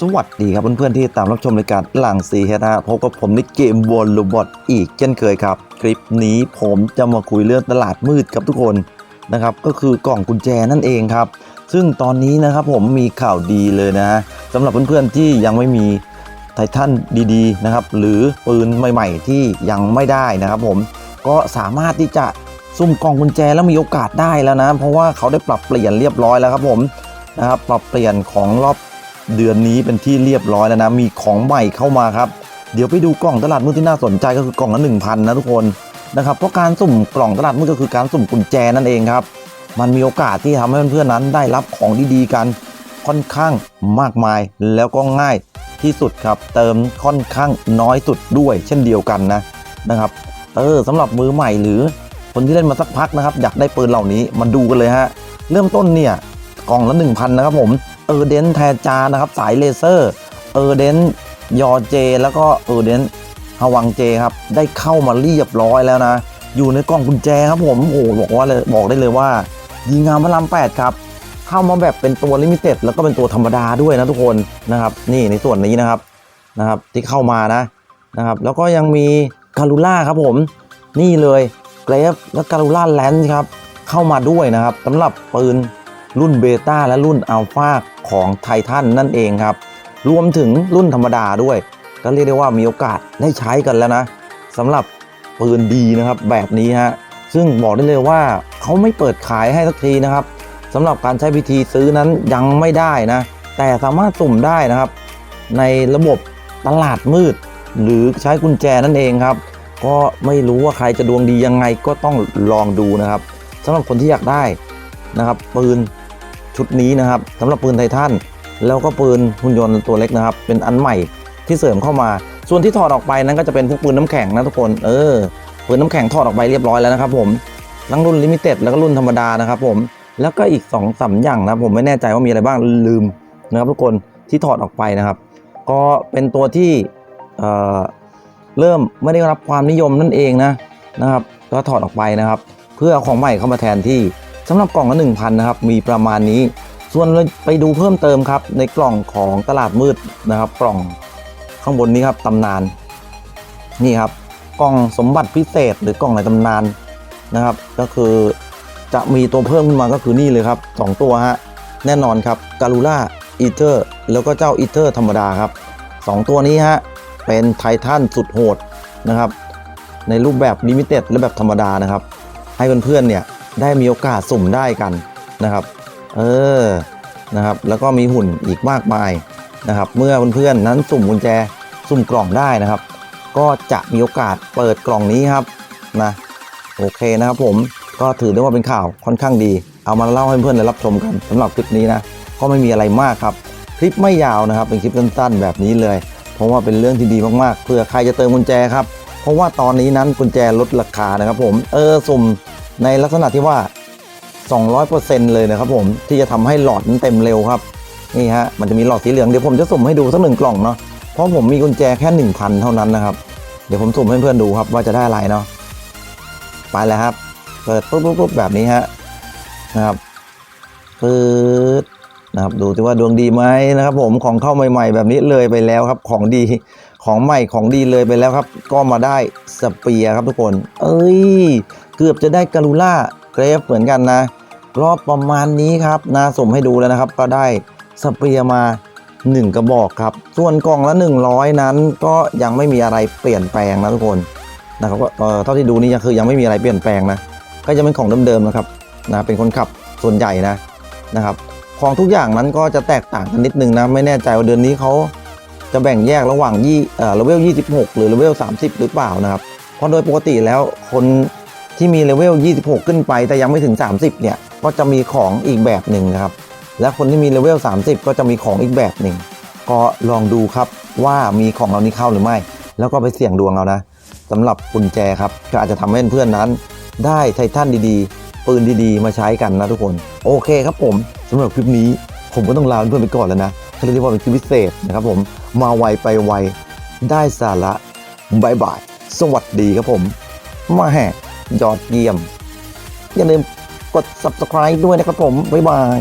สวัสดีครับเพื่อนๆที่ตามรับชมรายการหลังสีเนะฮะพบกับผมในเกมวอลลูบอทอีกเช่นเคยครับ คลิปนี้ผมจะมาคุยเรื่องตลาดมืดกับทุกคนนะครับก็คือกล่องกุญแจนั่นเองครับ ซึ่งตอนนี้นะครับผมมีข่าวดีเลยนะฮะสำหรับเพื่อนๆที่ยังไม่มีไททันดีๆนะครับหรือปืนใหม่ๆที่ยังไม่ได้นะครับผมก็สามารถที่จะซุ่มกล่องกุญแจแล้วมีโอกาสได้แล้วนะ เพราะว่าเขาได้ปรับเปลี่ยนเรียบร้อยแล้วครับผมนะครับปรับเปลี่ยนของรอบ เดือนนี้เป็นที่เรียบร้อยแล้วนะ มีของใหม่เข้ามาครับ เดี๋ยวไปดูกล่องตลาดมืดที่น่าสนใจก็คือกล่องละหนึ่งพันนะทุกคนนะครับเพราะการสุ่มกล่องตลาดมืดก็คือการสุ่มกุญแจนั่นเองครับ มันมีโอกาสที่ทำให้เพื่อนๆนั้นได้รับของดีๆกันค่อนข้างมากมายแล้วก็ง่ายที่สุดครับ เติมค่อนข้างน้อยสุดด้วย เช่นเดียวกันนะนะครับเออสำหรับมือใหม่หรือคนที่เล่นมาสักพักนะครับ อยากได้ปืนเหล่านี้มาดูกันเลยฮะเริ่มต้นเนี่ยกล่องละ 1,000 นะครับผม เออเดนแทจานะครับ สายเลเซอร์ เออเดนยอเจ แล้วก็เออเดนฮวังเจครับ ได้เข้ามาเรียบร้อยแล้วนะ อยู่ในกล่องกุญแจครับผม โอ้โหบอกว่าเลยบอกได้เลยว่า ยิงงามพระราม8ครับ เข้ามาแบบเป็นตัวลิมิเต็ดแล้วก็เป็นตัวธรรมดาด้วยนะทุกคนนะครับ นี่ในส่วนนี้นะครับนะครับ ที่เข้ามานะนะครับ แล้วก็ยังมีคารูล่าครับผม นี่เลยเกรฟและการูล่าแลนด์ครับ เข้ามาด้วยนะครับสำหรับปืนรุ่นเบต้าและรุ่นอัลฟา ของไททันนั่นเองครับ รวมถึงรุ่นธรรมดาด้วย ก็เรียกได้ว่ามีโอกาสได้ใช้กันแล้วนะสำหรับปืนดีนะครับแบบนี้ฮะซึ่งบอกได้เลยว่าเขาไม่เปิดขายให้สักทีนะครับสำหรับการใช้พิธีซื้อนั้นยังไม่ได้นะ แต่สามารถสุ่มได้นะครับ ในระบบตลาดมืด หรือใช้กุญแจนั่นเองครับ ก็ไม่รู้ว่าใครจะดวงดียังไงก็ต้องลองดูนะครับสำหรับคนที่อยากได้นะครับปืน ชุดนี้นะครับสำหรับปืนไททันแล้วก็ปืนหุ่นยนต์ตัวเล็กนะครับ เป็นอันใหม่ที่เสริมเข้ามา ส่วนที่ถอดออกไปนั้นก็จะเป็นพวกปืนน้ำแข็งนะทุกคนเออปืนน้ำแข็งถอดออกไปเรียบร้อยแล้วนะครับผมทั้งรุ่นลิมิเต็ดแล้วก็รุ่นธรรมดานะครับผมแล้วก็อีก2องสามอย่างนะผมไม่แน่ใจว่ามีอะไรบ้างลืมนะครับทุกคนที่ถอดออกไปนะครับ ก็เป็นตัวที่เอ่อเริ่มไม่ได้รับความนิยมนั่นเองนะนะครับ ก็ถอดออกไปนะครับ เพื่อเอาของใหม่เข้ามาแทนที่ สำหรับกล่องละ1,000นะครับมีประมาณนี้ ส่วนเราไปดูเพิ่มเติมครับในกล่องของตลาดมืดนะครับ กล่องข้างบนนี้ครับตำนานนี่ครับกล่องสมบัติพิเศษหรือกล่องในตำนานนะครับ ก็คือจะมีตัวเพิ่มขึ้นมาก็คือนี่เลยครับสองตัวฮะแน่นอนครับการูล่าอีเทอร์แล้วก็เจ้าอีเทอร์ธรรมดาครับสองตัวนี้ฮะเป็นไททันสุดโหดนะครับ ในรูปแบบลิมิเต็ดและแบบธรรมดานะครับ ให้เพื่อนๆเนี่ย ได้มีโอกาสสุ่มได้กันนะครับ เออนะครับ แล้วก็มีหุ่นอีกมากมายนะครับ เมื่อเพื่อนๆนั้นสุ่มกุญแจสุ่มกล่องได้นะครับ ก็จะมีโอกาสเปิดกล่องนี้ครับนะโอเคนะครับผมก็ถือได้ว่าเป็นข่าวค่อนข้างดี เอามาเล่าให้เพื่อนๆได้รับชมกันสำหรับคลิปนี้นะก็ไม่มีอะไรมากครับคลิปไม่ยาวนะครับ เป็นคลิปสั้นๆ แบบนี้เลย เพราะว่าเป็นเรื่องที่ดีมากๆเพื่อใครจะเติมกุญแจครับเพราะว่าตอนนี้นั้นกุญแจลดราคานะครับ ผมเออสุ่ม ในลักษณะที่ว่า 200%เลยนะครับผมที่จะทำให้หลอดนั้นเต็มเร็วครับนี่ฮะมันจะมีหลอดสีเหลืองเดี๋ยวผมจะสุ่มให้ดูสักหนึ่งกล่องเนาะเพราะผมมีกุญแจแค่1,000เท่านั้นนะครับเดี๋ยวผมสุ่มให้เพื่อนดูครับว่าจะได้อะไรเนาะไปแล้วครับ เปิดปุ๊บปุ๊บแบบนี้ฮะนะครับปึ๊ดนะครับดูสิว่าดวงดีไหมนะครับ ผมของเข้าใหม่ ๆ แบบนี้เลยไปแล้วครับ ของดี ของใหม่ของดีเลยไปแล้วครับ ก็มาได้สเปียครับทุกคน เอ้ย เกือบจะได้การูล่าเกรฟเหมือนกันนะ รอบประมาณนี้ครับนาสมให้ดูแล้วนะครับ ก็ได้สเปียมา 1 กระบอกครับ ส่วนกล่องละ 100 นั้นก็ยังไม่มีอะไรเปลี่ยนแปลงนะทุกคนนะครับก็เออเท่าที่ดูนี่ยังคือยังไม่มีอะไรเปลี่ยนแปลงนะก็จะเป็นของเดิมๆนะครับนะเป็นคนขับส่วนใหญ่นะนะครับ ของทุกอย่างนั้นก็จะแตกต่างกันนิดนึงนะไม่แน่ใจว่าเดือนนี้เขา จะแบ่งแยกระหว่างยี่เลเวล 26 หรือเลเวล 30 หรือเปล่านะครับ เพราะโดยปกติแล้วคนที่มีเลเวล 26 ขึ้นไป แต่ยังไม่ถึง 30 เนี่ย ก็จะมีของอีกแบบหนึ่งนะครับ และคนที่มีเลเวล 30 ก็จะมีของอีกแบบหนึ่ง ก็ลองดูครับว่ามีของเรานี้เข้าหรือไม่ แล้วก็ไปเสี่ยงดวงเอานะสำหรับกุญแจครับก็อาจจะทำให้เพื่อนนั้น ได้ไททันดีๆ ปืนดีๆ มาใช้กันนะทุกคน โอเคครับผมสำหรับคลิปนี้ผมก็ต้องลาเพื่อนไปก่อนแล้วนะ เรียกว่าเป็นคลิปพิเศษนะครับผมมาไวไปไวได้สาระบายบายสวัสดีครับผม มาแห่ยอดเยี่ยม อย่าลืมกด subscribe ด้วยนะครับผม บ๊ายบาย